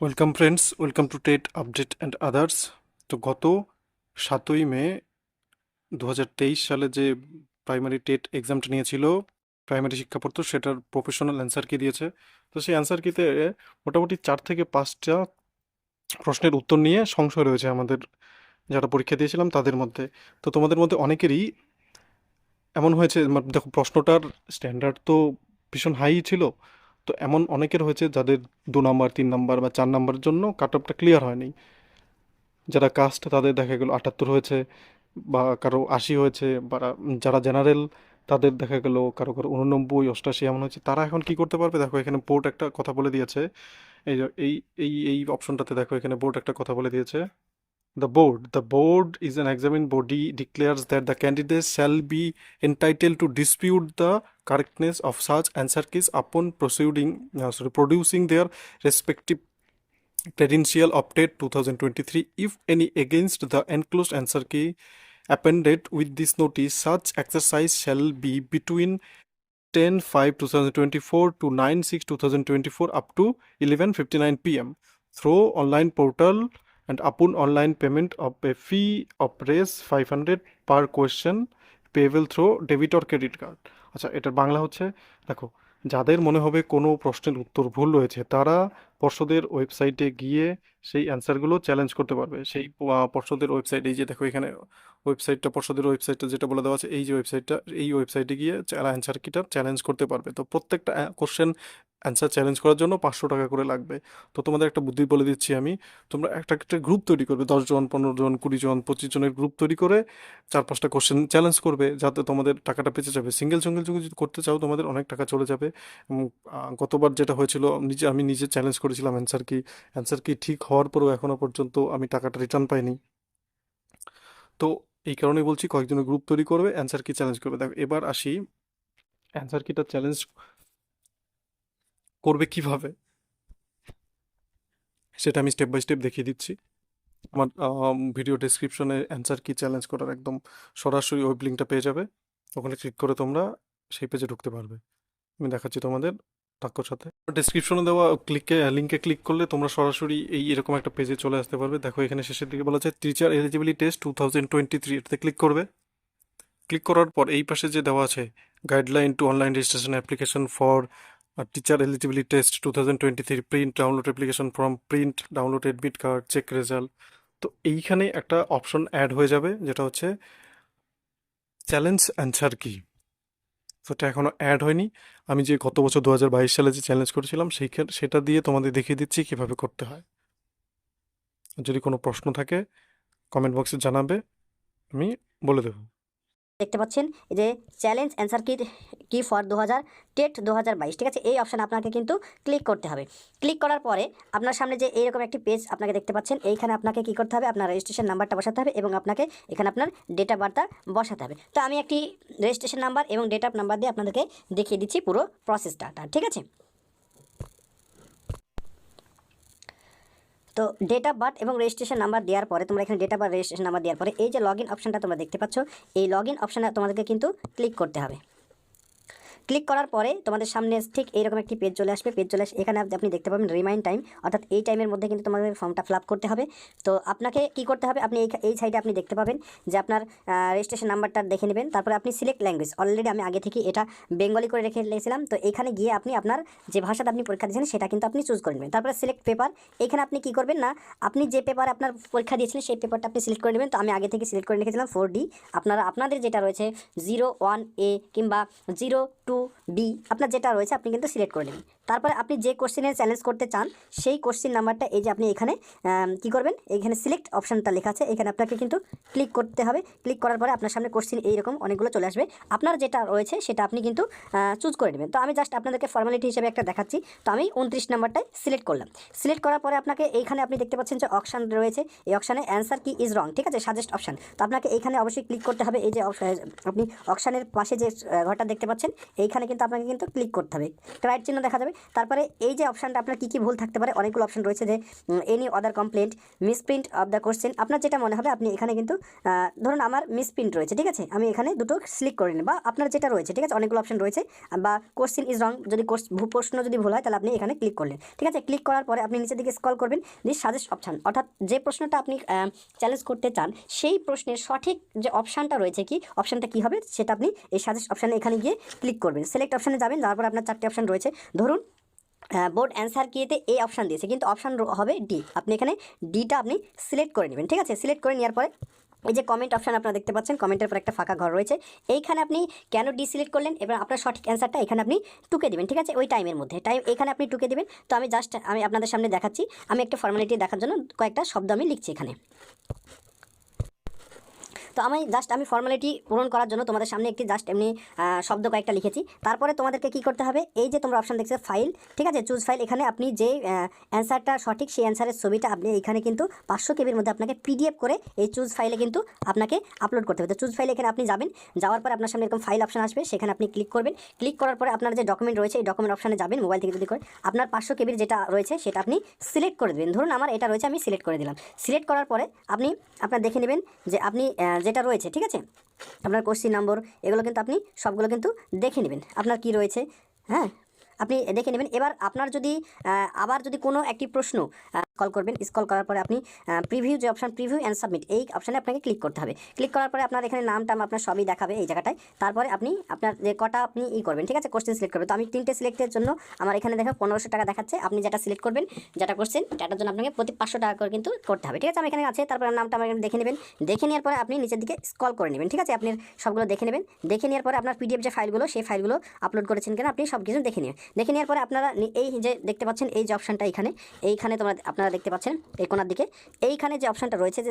Welcome friends welcome to TET update and others তো গত সাতই মে দু হাজার তেইশ সালে যে প্রাইমারি টেট এক্সামটা নিয়েছিল প্রাইমারি শিক্ষাপত্র, সেটার প্রফেশনাল অ্যান্সার কি দিয়েছে? তো সেই অ্যান্সার কিতে মোটামুটি চার থেকে পাঁচটা প্রশ্নের উত্তর নিয়ে সংশয় রয়েছে আমাদের যারা পরীক্ষা দিয়েছিলাম তাদের মধ্যে। তো তোমাদের মধ্যে অনেকেরই এমন হয়েছে মানে দেখো প্রশ্নটার স্ট্যান্ডার্ড তো ভীষণ হাই ছিল তো এমন অনেকের হয়েছে যাদের দু নাম্বার, তিন নাম্বার বা চার নাম্বারের জন্য কাট অফটা ক্লিয়ার হয়নি। যারা কাস্ট তাদের দেখা গেল আটাত্তর হয়েছে বা কারও আশি হয়েছে বা যারা জেনারেল তাদের দেখা গেল কারও কারও উননব্বই, অষ্টাশি এমন হয়েছে। তারা এখন কি করতে পারবে? দেখো, এখানে বোর্ড একটা কথা বলে দিয়েছে। এই এই এই অপশনটাতে দেখো, এখানে বোর্ড একটা কথা বলে দিয়েছে। The board. The board is an examining body declares that the candidates shall be entitled to dispute the correctness of such answer keys upon proceeding, uh, sorry, producing their respective credential update 2023 if any against the enclosed answer key appended with this notice such exercise shall be between 10 5 2024 to 9 6 2024 up to 11:59 pm through online portal and upon online payment of a fee of raise 500 per question payable through debit or credit card. আচ্ছা এটার বাংলা হচ্ছে, দেখো, যাদের মনে হবে কোনো প্রশ্নের উত্তর ভুল রয়েছে, তারা পর্ষদের ওয়েবসাইটে গিয়ে সেই অ্যান্সারগুলো চ্যালেঞ্জ করতে পারবে। সেই পর্ষদের ওয়েবসাইটে যে দেখো এখানে ওয়েবসাইটটা, পর্ষদের ওয়েবসাইটটা যেটা বলে দেওয়া আছে, এই যে ওয়েবসাইটটা, এই ওয়েবসাইটে গিয়ে অ্যান্সার কিটা চ্যালেঞ্জ করতে পারবে। তো প্রত্যেকটা কোশ্চেন অ্যান্সার চ্যালেঞ্জ করার জন্য পাঁচশো টাকা করে লাগবে। তো তোমাদের একটা বুদ্ধি বলে দিচ্ছি আমি, তোমরা একটা একটা গ্রুপ তৈরি করবে দশজন পনেরো জন, কুড়ি জন, পঁচিশ জনের গ্রুপ তৈরি করে চার পাঁচটা কোশ্চেন চ্যালেঞ্জ করবে, যাতে তোমাদের টাকাটা বেঁচে যাবে। সিঙ্গেল সিঙ্গেল যদি করতে চাও, তোমাদের অনেক টাকা চলে যাবে। গতবার যেটা হয়েছিল, নিজে, আমি নিজে চ্যালেঞ্জ করেছিলাম অ্যান্সার কি অ্যান্সার কি ঠিক হওয়ার পরেও এখনও পর্যন্ত আমি টাকাটা রিটার্ন পাইনি। তো এই কারণেই বলছি কয়েকজনের গ্রুপ তৈরি করবে অ্যান্সার কি চ্যালেঞ্জ করবে। দেখো, এবার আসি। অ্যান্সার কিটা চ্যালেঞ্জ করবে কীভাবে? সেটা আমি স্টেপ বাই স্টেপ দেখিয়ে দিচ্ছি। আমার ভিডিও ডেসক্রিপশনে অ্যান্সার কি চ্যালেঞ্জ করার একদম সরাসরি ওয়েব লিঙ্কটা পেয়ে যাবে। ওখানে ক্লিক করে তোমরা সেই পেজে ঢুকতে পারবে। আমি দেখাচ্ছি তোমাদের। টাক্কর সাথে। ডেসক্রিপশনে দেওয়া ক্লিকে লিঙ্কে ক্লিক করলে তোমরা সরাসরি এই এরকম একটা পেজে চলে আসতে পারবে। দেখো, এখানে শেষের দিকে বলা আছে teacher eligibility test two thousand twenty three এটাতে ক্লিক করবে। ক্লিক করার পর এই পাশে যে দেওয়া আছে guideline to online registration application for teacher eligibility test two thousand twenty three print download application form print download admit card check result তো এইখানে একটা অপশন অ্যাড হয়ে যাবে, যেটা হচ্ছে চ্যালেঞ্জ অ্যান্সার কি? সেটা এখনও অ্যাড হয়নি। আমি যে গত বছর দু হাজার বাইশ সালে যে চ্যালেঞ্জ করেছিলাম, সেই সেটা দিয়ে তোমাদের দেখিয়ে দিচ্ছি কীভাবে করতে হয়। যদি কোনো প্রশ্ন থাকে কমেন্ট বক্সে জানাবে, আমি বলে দেবো। দেখতে পাচ্ছেন যে চ্যালেঞ্জ অ্যান্সার কি কি ফর দু হাজার টেট দু হাজার বাইশ, ঠিক আছে? এই অপশানে আপনাকে কিন্তু ক্লিক করতে হবে। ক্লিক করার পরে আপনার সামনে যে এইরকম একটি পেজ আপনাকে দেখতে পাচ্ছেন, এইখানে আপনাকে কি করতে হবে? আপনার রেজিস্ট্রেশন নাম্বারটা বসাতে হবে এবং আপনাকে এখানে আপনার ডেট অফ বার্থটা বসাতে হবে। তো আমি একটি রেজিস্ট্রেশন নাম্বার এবং ডেট অফ নাম্বার দিয়ে আপনাদেরকে দেখিয়ে দিচ্ছি পুরো প্রসেসটা ঠিক আছে? তো ডেট অফ বার্থ এবং রেজিস্ট্রেশন নাম্বার দেওয়ার পরে, তোমরা এখানে date of birth registration number দেওয়ার পরে, এই যে লগ ইন অপশানটা তোমরা দেখতে পাচ্ছ, এই লগ ইন অপশানে তোমাদেরকে কিন্তু ক্লিক করতে হবে। ক্লিক করার পরে তোমাদের সামনে ঠিক এইরকম একটি পেজ চলে আসবে। পেজ চলে আসে, এখানে আপনি দেখতে পাবেন রিমাইন্ড টাইম অর্থাৎ এই টাইমের মধ্যে কিন্তু তোমাদের ফর্মটা ফিল করতে হবে। তো আপনাকে কি করতে হবে? আপনি এই সাইডে আপনি দেখতে পাবেন যে আপনার রেজিস্ট্রেশন নাম্বারটা দেখে নেবেন। তারপরে আপনি সিলেক্ট ল্যাঙ্গুয়েজ অলরেডি আমি আগে থেকে এটা বেঙ্গলি করে রেখে রেখেছিলাম তো এখানে গিয়ে আপনি আপনার যে ভাষাটা আপনি পরীক্ষা দিয়েছেন সেটা কিন্তু আপনি চুজ করে নেবেন। তারপরে সিলেক্ট পেপার এখানে আপনি কি করবেন না, আপনি যে পেপার আপনার পরীক্ষা দিয়েছিলেন, সেই পেপারটা আপনি সিলেক্ট করে নেবেন। তো আমি আগে থেকে সিলেক্ট করে রেখেছিলাম ফোর ডি আপনারা, আপনাদের যেটা রয়েছে জিরো ওয়ান এ কিংবা জিরো টু বি আপনার যেটা রয়েছে আপনি কিন্তু সিলেক্ট করে নেবেন। তারপরে আপনি যে কোশ্চেনের চ্যালেঞ্জ করতে চান, সেই কোশ্চেন নাম্বারটা এই যে আপনি এখানে কি করবেন? এখানে সিলেক্ট অপশানটা লেখা আছে। এখানে আপনাকে কিন্তু ক্লিক করতে হবে। ক্লিক করার পরে আপনার সামনে কোশ্চেন এইরকম অনেকগুলো চলে আসবে। আপনার যেটা রয়েছে সেটা আপনি কিন্তু চুজ করে নেবেন। তো আমি জাস্ট আপনাদেরকে ফর্মালিটি হিসেবে একটা দেখাচ্ছি। তো আমি উনত্রিশ নাম্বারটাই সিলেক্ট করলাম। সিলেক্ট করার পরে আপনাকে এইখানে আপনি দেখতে পাচ্ছেন যে অপশান রয়েছে। এই অপশানে অ্যান্সার কি ইজ রং ঠিক আছে? সাজেস্ট অপশান তো আপনাকে এইখানে অবশ্যই ক্লিক করতে হবে। এই যে আপনি অপশানের পাশে যে ঘরটা দেখতে পাচ্ছেন এইখানে কিন্তু আপনাকে কিন্তু ক্লিক করতে হবে। রাইট চিহ্ন দেখা যাবে। তারপরে এই যে অপশানটা আপনার কী কী ভুল থাকতে পারে? অনেকগুলো অপশন রয়েছে যে any other complaint misprint of the question আপনার যেটা মনে হবে, আপনি এখানে কিন্তু ধরুন আমার মিসপ্রিন্ট রয়েছে, ঠিক আছে? আমি এখানে দুটো সিলেক্ট করে নিই বা আপনার যেটা রয়েছে, ঠিক আছে? অনেকগুলো অপশন রয়েছে। বা কোশ্চেন ইজ রং যদি প্রশ্ন যদি ভুল হয়, তাহলে আপনি এখানে ক্লিক করলেন। ঠিক আছে? ক্লিক করার পরে আপনি নিচের দিকে স্ক্রল করবেন। দিয়ে সাজেস্ট অপশান অর্থাৎ যে প্রশ্নটা আপনি চ্যালেঞ্জ করতে চান, সেই প্রশ্নের সঠিক যে অপশানটা রয়েছে কি অপশানটা কি হবে, সেটা আপনি এই সাজেস্ট অপশানে এখানে গিয়ে ক্লিক করবেন। সিলেক্ট অপশানে যাবেন, যাওয়ার পর আপনার চারটে অপশান রয়েছে। ধরুন বোর্ড অ্যান্সার কিয়েতে এই অপশান দিয়েছে, কিন্তু অপশান হবে ডি আপনি এখানে ডিটা আপনি সিলেক্ট করে নেবেন, ঠিক আছে? সিলেক্ট করে নেওয়ার পরে এই যে কমেন্ট অপশান আপনারা দেখতে পাচ্ছেন কমেন্টের পর একটা ফাঁকা ঘর রয়েছে। এইখানে আপনি কেন ডি সিলেক্ট করলেন, এবার আপনার সঠিক অ্যান্সারটা এখানে আপনি টুকে দেবেন, ঠিক আছে? ওই টাইমের মধ্যে। টাইম এখানে আপনি টুকে দেবেন। তো আমি জাস্ট আমি আপনাদের সামনে দেখাচ্ছি। আমি একটা ফর্মালিটি দেখার জন্য কয়েকটা শব্দ আমি লিখছি এখানে। তো আমি জাস্ট আমি ফর্মালিটি পূরণ করার জন্য তোমাদের সামনে একটি জাস্ট এমনি শব্দ কয়েকটা লিখেছি। তারপরে তোমাদেরকে কি করতে হবে? এই যে তোমরা অপশন দেখছ ফাইল ঠিক আছে? চুজ ফাইল এখানে আপনি যে অ্যান্সারটা সঠিক সেই অ্যান্সারের ছবিটা আপনি এখানে কিন্তু পাঁচশো কেবির মধ্যে আপনাকে পিডিএফ করে এই চুজ ফাইলে কিন্তু আপনাকে আপলোড করতে হবে। তো চুজ ফাইলে এখানে আপনি যাবেন যাওয়ার পরে আপনার সামনে এরকম ফাইল অপশন আসবে সেখানে আপনি ক্লিক করবেন। ক্লিক করার পরে আপনার যে ডকুমেন্ট রয়েছে এই ডকুমেন্ট অপশানে যাবেন মোবাইল থেকে যদি করে আপনার পাঁচশো কেবির যেটা রয়েছে সেটা আপনি সিলেক্ট করে দেবেন। ধরুন আমার এটা রয়েছে আমি সিলেক্ট করে দিলাম। সিলেক্ট করার পরে আপনি আপনার দেখে নেবেন যে আপনি আহ, যেটা রয়েছে, ঠিক আছে? আপনার কোশ্চিন নম্বর, এগুলো কিন্তু আপনি সবগুলো কিন্তু দেখে নেবেন। আপনার কি রয়েছে? হ্যাঁ? আপনি দেখে নেবেন। এবার আপনার যদি আবার যদি কোনো একটি প্রশ্ন কল করবেন স্কল করার পরে আপনি প্রিভিউ যে অপশন প্রিভিউ অ্যান্ড সাবমিট এই অপশানে আপনাকে ক্লিক করতে হবে। ক্লিক করার পরে আপনার এখানে নাম টাম আপনার সবই দেখাবে এই জায়গাটায়। তারপরে আপনি আপনার যে কটা আপনি ই করবেন, ঠিক আছে? কোশ্চেন সিলেক্ট করবেন। তো আমি তিনটে সিলেক্টের জন্য আমার এখানে দেখো পনেরোশো টাকা দেখাচ্ছে। আপনি যেটা সিলেক্ট করবেন, যেটা করছেন, সেটার জন্য আপনাকে প্রতি পাঁচশো টাকা করে কিন্তু করতে হবে। ঠিক আছে? আমি এখানে আছে, তারপরে নামটা আমার দেখে নেবেন। দেখে নেওয়ার পরে আপনি নিচের দিকে স্কল করে নেবেন, ঠিক আছে? আপনি সবগুলো দেখে নেবেন। দেখে নেওয়ার পরে আপনার পিডিএফ যে ফাইলগুলো সেই ফাইলগুলো আপলোড করেছেন কিনা, আপনি সব কিছু দেখে নেবেন দেখে নেওয়ার পরে আপনারা এই যে দেখতে পাচ্ছেন, এই যে অপশনটা এইখানে এইখানে তোমরা আপনারা দেখতে পাচ্ছেন এই কোনার দিকে। এইখানে যে অপশনটা রয়েছে যে